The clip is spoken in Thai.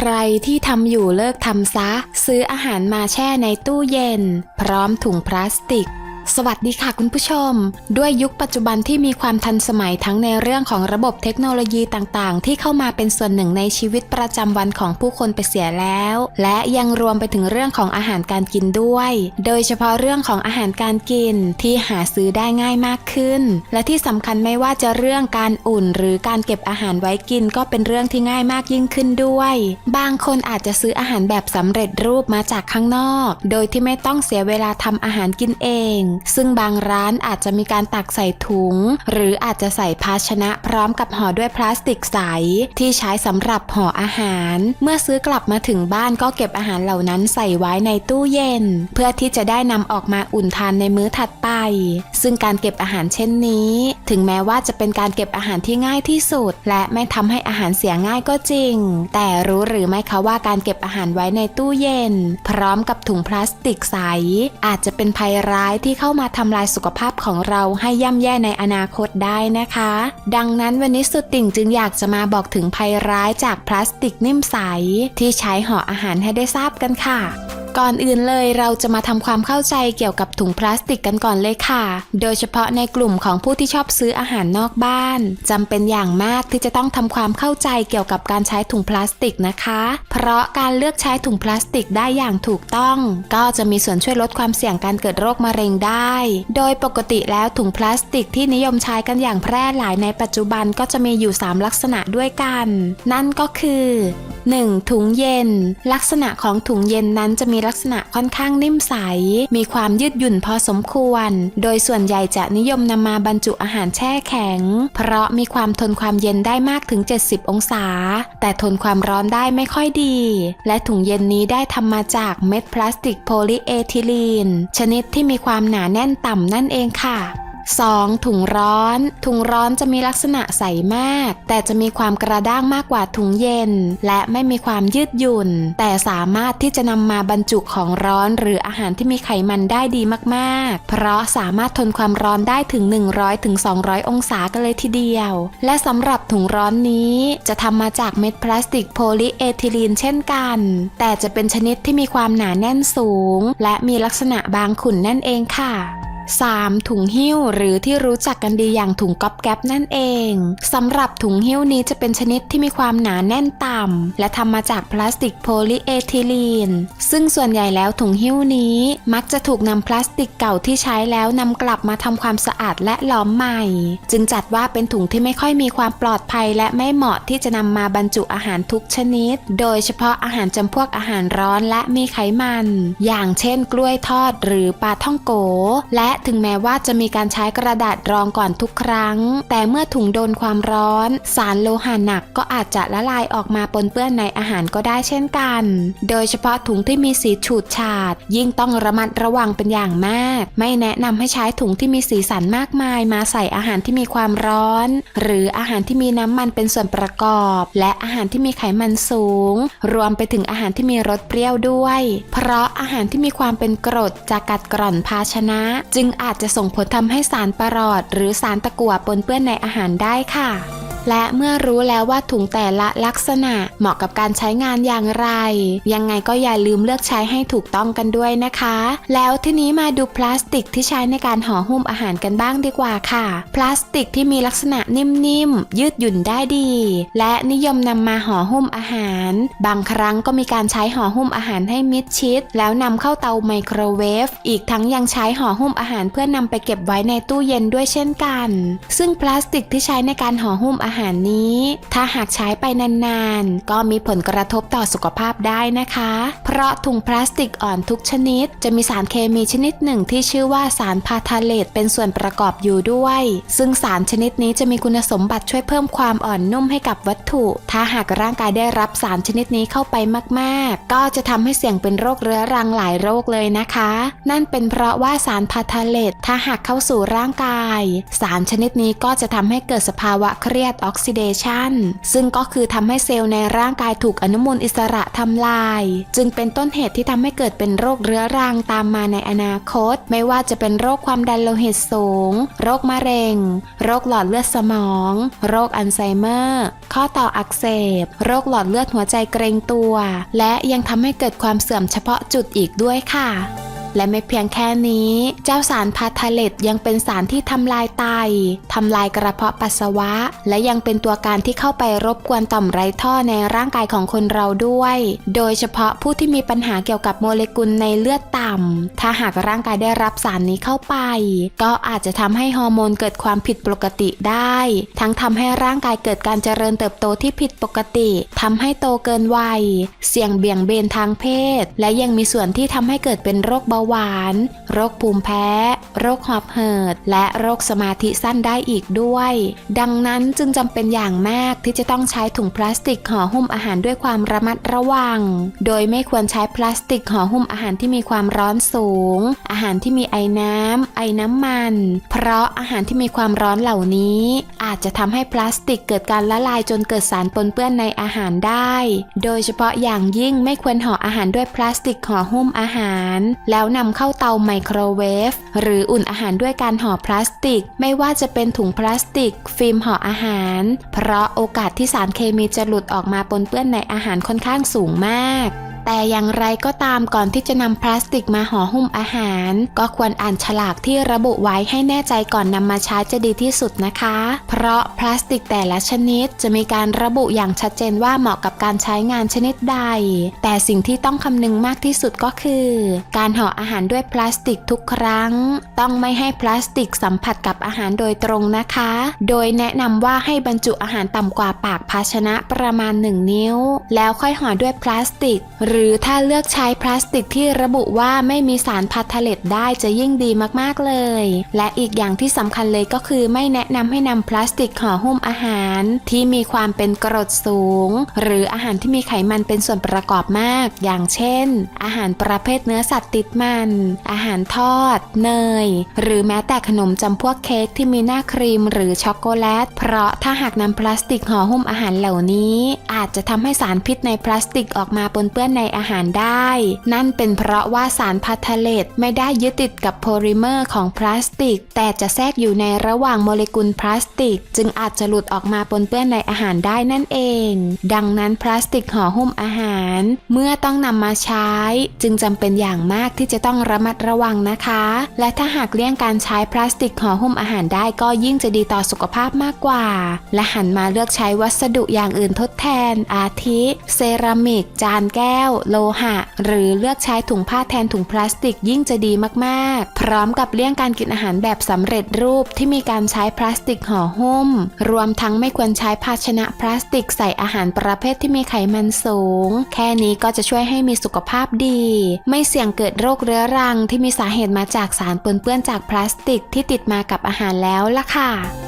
ใครที่ทำอยู่เลิกทำซะ ซื้ออาหารมาแช่ในตู้เย็น พร้อมถุงพลาสติก สวัสดีค่ะคุณผู้ชม ด้วยยุคปัจจุบันที่มีความทันสมัยทั้งในเรื่องของระบบเทคโนโลยีต่างๆ ที่เข้ามาเป็นส่วนหนึ่งในชีวิตประจำวันของผู้คนไปเสียแล้ว และยังรวมไปถึงเรื่องของอาหารการกินด้วย โดยเฉพาะเรื่องของอาหารการกินที่หาซื้อได้ง่ายมากขึ้น และที่สำคัญไม่ว่าจะเรื่องการอุ่น หรือการเก็บอาหารไว้กินก็เป็นเรื่องที่ง่ายมากยิ่งขึ้นด้วย บางคนอาจจะซื้ออาหารแบบสำเร็จรูปมาจากข้างนอก โดยที่ไม่ต้องเสียเวลาทำอาหารกินเองซึ่งบางร้านอาจจะมีการตักใส่ถุง หรืออาจจะใส่ภาชนะพร้อมกับห่อด้วยพลาสติกใส ที่ใช้สำหรับห่ออาหาร เมื่อซื้อกลับมาถึงบ้านก็เก็บอาหารเหล่านั้นใส่ไว้ในตู้เย็น เพื่อที่จะได้นำออกมาอุ่นทานในมื้อถัดไป ซึ่งการเก็บอาหารเช่นนี้ ถึงแม้ว่าจะเป็นการเก็บอาหารที่ง่ายที่สุด และไม่ทำให้อาหารเสียง่ายก็จริง แต่รู้หรือไม่คะว่าการเก็บอาหารไว้ในตู้เย็น พร้อมกับถุงพลาสติกใส อาจจะเป็นภัยร้ายที่เข้าามาทำลายสุขภาพของเราให้ย่ำแย่ในอนาคตได้นะคะ ดังนั้นวันนี้สุดติ่งจึงอยากจะมาบอกถึงภัยร้ายจากพลาสติกนิ่มใส ที่ใช้ห่ออาหารให้ได้ทราบกันค่ะ ก่อนอื่นเลยเราจะมาทำความเข้าใจเกี่ยวกับถุงพลาสติกกันก่อนเลยค่ะ โดยเฉพาะในกลุ่มของผู้ที่ชอบซื้ออาหารนอกบ้านจำเป็นอย่างมากที่จะต้องทำความเข้าใจเกี่ยวกับการใช้ถุงพลาสติกนะคะ เพราะการเลือกใช้ถุงพลาสติกได้อย่างถูกต้อง ก็จะมีส่วนช่วยลดความเสี่ยงการเกิดโรคมะเร็งได้ โดยปกติแล้วถุงพลาสติกที่นิยมใช้กันอย่างแพร่หลายในปัจจุบันก็จะมีอยู่ 3 ลักษณะด้วยกัน นั่นก็คือ 1. ถุงเย็น ลักษณะของถุงเย็นนั้นจะมีลักษณะค่อนข้างนิ่มใส มีความยืดหยุ่นพอสมควร โดยส่วนใหญ่จะนิยมนำมาบรรจุอาหารแช่แข็ง เพราะมีความทนความเย็นได้มากถึง 70 องศา แต่ทนความร้อนได้ไม่ค่อยดี และถุงเย็นนี้ได้ทำมาจากเม็ดพลาสติกโพลีเอทิลีน ชนิดที่มีความหนาแน่นต่ำนั่นเองค่ะ 2. ถุงร้อน ถุงร้อนจะมีลักษณะใสมาก แต่จะมีความกระด้างมากกว่าถุงเย็น และไม่มีความยืดหยุ่น แต่สามารถที่จะนำมาบรรจุของร้อนหรืออาหารที่มีไขมันได้ดีมากๆ เพราะสามารถทนความร้อนได้ถึง 100ถึง200 องศากันเลยทีเดียว และสำหรับถุงร้อนนี้จะทำมาจากเม็ดพลาสติกโพลีเอทิลีนเช่นกัน แต่จะเป็นชนิดที่มีความหนาแน่นสูง และมีลักษณะบางขุ่นนั่นเองค่ะ 3. ถุงหิ้วหรือที่รู้จักกันดีอย่างถุงก๊อบแก๊บนั่นเองสำหรับถุงหิ้วนี้จะเป็นชนิดที่มีความหนาแน่นต่ำและทำมาจากพลาสติกโพลีเอทิลีน ซึ่งส่วนใหญ่แล้วถุงหิ้วนี้ มักจะถูกนำพลาสติกเก่าที่ใช้แล้วนำกลับมาทำความสะอาดและล้อมใหม่ จึงจัดว่าเป็นถุงที่ไม่ค่อยมีความปลอดภัย และไม่เหมาะที่จะนำมาบรรจุอาหารทุกชนิด โดยเฉพาะอาหารจำพวกอาหารร้อนและมีไขมัน อย่างเช่น กล้วยทอดหรือปลาท่องโก และถึงแม้ว่าจะมีการใช้กระดาษรองก่อนทุกครั้ง แต่เมื่อถุงโดนความร้อน สารโลหะหนักก็อาจจะละลายออกมาปนเปื้อนในอาหารก็ได้เช่นกัน โดยเฉพาะถุงที่มีสีฉูดฉาด ยิ่งต้องระมัดระวังเป็นอย่างมาก ไม่แนะนำให้ใช้ถุงที่มีสีสันมากมาย มาใส่อาหารที่มีความร้อน หรืออาหารที่มีน้ำมันเป็นส่วนประกอบ และอาหารที่มีไขมันสูง รวมไปถึงอาหารที่มีรสเปรี้ยวด้วย เพราะอาหารที่มีความเป็นกรดจะกัดกร่อนภาชนะ จึงอาจจะส่งผลทำให้สารปรอดหรือสารตะกั่วปนเปื้อนในอาหารได้ค่ะ และเมื่อรู้แล้วว่าถุงแต่ละลักษณะเหมาะกับการใช้งานอย่างไร ยังไงก็อย่าลืมเลือกใช้ให้ถูกต้องกันด้วยนะคะ แล้วทีนี้มาดูพลาสติกที่ใช้ในการห่อหุ้มอาหารกันบ้างดีกว่าค่ะ พลาสติกที่มีลักษณะนิ่มๆยืดหยุ่นได้ดี และนิยมนำมาห่อหุ้มอาหาร บางครั้งก็มีการใช้ห่อหุ้มอาหารให้มิดชิด แล้วนำเข้าเตาไมโครเวฟอีกทั้งยังใช้ห่อหุ้มอาหารเพื่อนนำไปเก็บไว้ในตู้เย็นด้วยเช่นกัน ซึ่งพลาสติกที่ใช้ในการห่อหุ้มอาหารนี้ ถ้าหากใช้ไปนานๆ ก็มีผลกระทบต่อสุขภาพได้นะคะ เพราะถุงพลาสติกอ่อนทุกชนิด จะมีสารเคมีชนิดหนึ่งที่ชื่อว่าสารพาทาเลตเป็นส่วนประกอบอยู่ด้วย ซึ่งสารชนิดนี้จะมีคุณสมบัติช่วยเพิ่มความอ่อนนุ่มให้กับวัตถุ ถ้าหากร่างกายได้รับสารชนิดนี้เข้าไปมากๆ ก็จะทำให้เสี่ยงเป็นโรคเรื้อรังหลายโรคเลยนะคะ นั่นเป็นเพราะว่าสารพาทาเลตถ้าหากเข้าสู่ร่างกาย สารชนิดนี้ก็จะทำให้เกิดสภาวะเครียดออกซิเดชันซึ่งก็คือทำให้เซลล์ในร่างกายถูกอนุมูลอิสระทำลาย จึงเป็นต้นเหตุที่ทำให้เกิดเป็นโรคเรื้อรังตามมาในอนาคต ไม่ว่าจะเป็นโรคความดันโลหิตสูง โรคมะเร็ง โรคหลอดเลือดสมอง โรคอัลไซเมอร์ ข้อต่ออักเสบ โรคหลอดเลือดหัวใจเกรงตัว และยังทำให้เกิดความเสื่อมเฉพาะจุดอีกด้วยค่ะ และไม่เพียงแค่นี้ เจ้าสารพาทาเลตยังเป็นสารที่ทำลายไตทำลายกระเพาะปัสสาวะ และยังเป็นตัวการที่เข้าไปรบกวนต่อมไรท่อในร่างกายของคนเราด้วย โดยเฉพาะผู้ที่มีปัญหาเกี่ยวกับโมเลกุลในเลือดต่ำถ้าหากร่างกายได้รับสารนี้เข้าไป ก็อาจจะทำให้ฮอร์โมนเกิดความผิดปกติได้ ทั้งทำให้ร่างกายเกิดการเจริญเติบโตที่ผิดปกติทำให้โตเกินวัย เสี่ยงเบี่ยงเบนทางเพศ และยังมีส่วนที่ทำให้เกิดเป็นโรคเบาหวาน โรคภูมิแพ้ โรคหอบเหืดและโรคสมาธิสั้นได้อีกด้วย ดังนั้นจึงจำเป็นอย่างมากที่จะต้องใช้ถุงพลาสติกห่อหุ้มอาหารด้วยความระมัดระวัง โดยไม่ควรใช้พลาสติกห่อหุ้มอาหารที่มีความร้อนสูง อาหารที่มีไอ้น้ำ ไอ้น้ำมัน เพราะอาหารที่มีความร้อนเหล่านี้ อาจจะทำให้พลาสติกเกิดการละลายจนเกิดสารปนเปื้อนในอาหารได้ โดยเฉพาะอย่างยิ่งไม่ควรห่ออาหารด้วยพลาสติกห่อหุ้มอาหาร แล้วนำเข้าเตาไมโครเวฟหรืออุ่นอาหารด้วยการห่อพลาสติก ไม่ว่าจะเป็นถุงพลาสติก ฟิล์มห่ออาหาร เพราะโอกาสที่สารเคมีจะหลุดออกมาปนเปื้อนในอาหารค่อนข้างสูงมาก แต่อย่างไรก็ตามก่อนที่จะนำพลาสติกมาห่อหุ้มอาหาร ก็ควรอ่านฉลากที่ระบุไว้ให้แน่ใจก่อนนำมาใช้จะดีที่สุดนะคะ เพราะพลาสติกแต่ละชนิดจะมีการระบุอย่างชัดเจนว่าเหมาะกับการใช้งานชนิดใด แต่สิ่งที่ต้องคำนึงมากที่สุดก็คือ การห่ออาหารด้วยพลาสติกทุกครั้ง ต้องไม่ให้พลาสติกสัมผัสกับอาหารโดยตรงนะคะ โดยแนะนำว่าให้บรรจุอาหารต่ำกว่าปากภาชนะประมาณ 1 นิ้ว แล้วค่อยห่อด้วยพลาสติกหรือรือถ้าเลือกใช้พลาสติกที่ระบุว่าไม่มีสารพาทาเลตได้จะยิ่งดีมากๆเลย และอีกอย่างที่สำคัญเลยก็คือไม่แนะนำให้นำพลาสติกห่อหุ้มอาหาร ที่มีความเป็นกรดสูง หรืออาหารที่มีไขมันเป็นส่วนประกอบมาก อย่างเช่น อาหารประเภทเนื้อสัตว์ติดมัน อาหารทอด เนย หรือแม้แต่ขนมจำพวกเค้กที่มีหน้าครีมหรือช็อกโกแลต เพราะถ้าหากนำพลาสติกห่อหุ้มอาหารเหล่านี้ อาจจะทำให้สารพิษในพลาสติกออกมาปนเปื้อนในอาหารได้ นั่นเป็นเพราะว่าสารพาทาเลตไม่ได้ยึดติดกับโพลิเมอร์ของพลาสติก แต่จะแทรกอยู่ในระหว่างโมเลกุลพลาสติก จึงอาจจะหลุดออกมาปนเปื้อนในอาหารได้นั่นเอง ดังนั้นพลาสติกห่อหุ้มอาหาร เมื่อต้องนำมาใช้ จึงจำเป็นอย่างมากที่จะต้องระมัดระวังนะคะ และถ้าหากเลี่ยงการใช้พลาสติกห่อหุ้มอาหารได้ก็ยิ่งจะดีต่อสุขภาพมากกว่า และหันมาเลือกใช้วัสดุอย่างอื่นทดแทน อาทิ เซรามิก จานแก้วว โลหะ หรือเลือกใช้ถุงผ้าแทนถุงพลาสติกยิ่งจะดีมากๆ พร้อมกับเลี่ยงการกินอาหารแบบสำเร็จรูปที่มีการใช้พลาสติกห่อหุ้ม รวมทั้งไม่ควรใช้ภาชนะพลาสติกใส่อาหารประเภทที่มีไขมันสูง แค่นี้ก็จะช่วยให้มีสุขภาพดี ไม่เสี่ยงเกิดโรคเรื้อรังที่มีสาเหตุมาจากสารปนเปื้อนจากพลาสติกที่ติดมากับอาหารแล้วล่ะค่ะ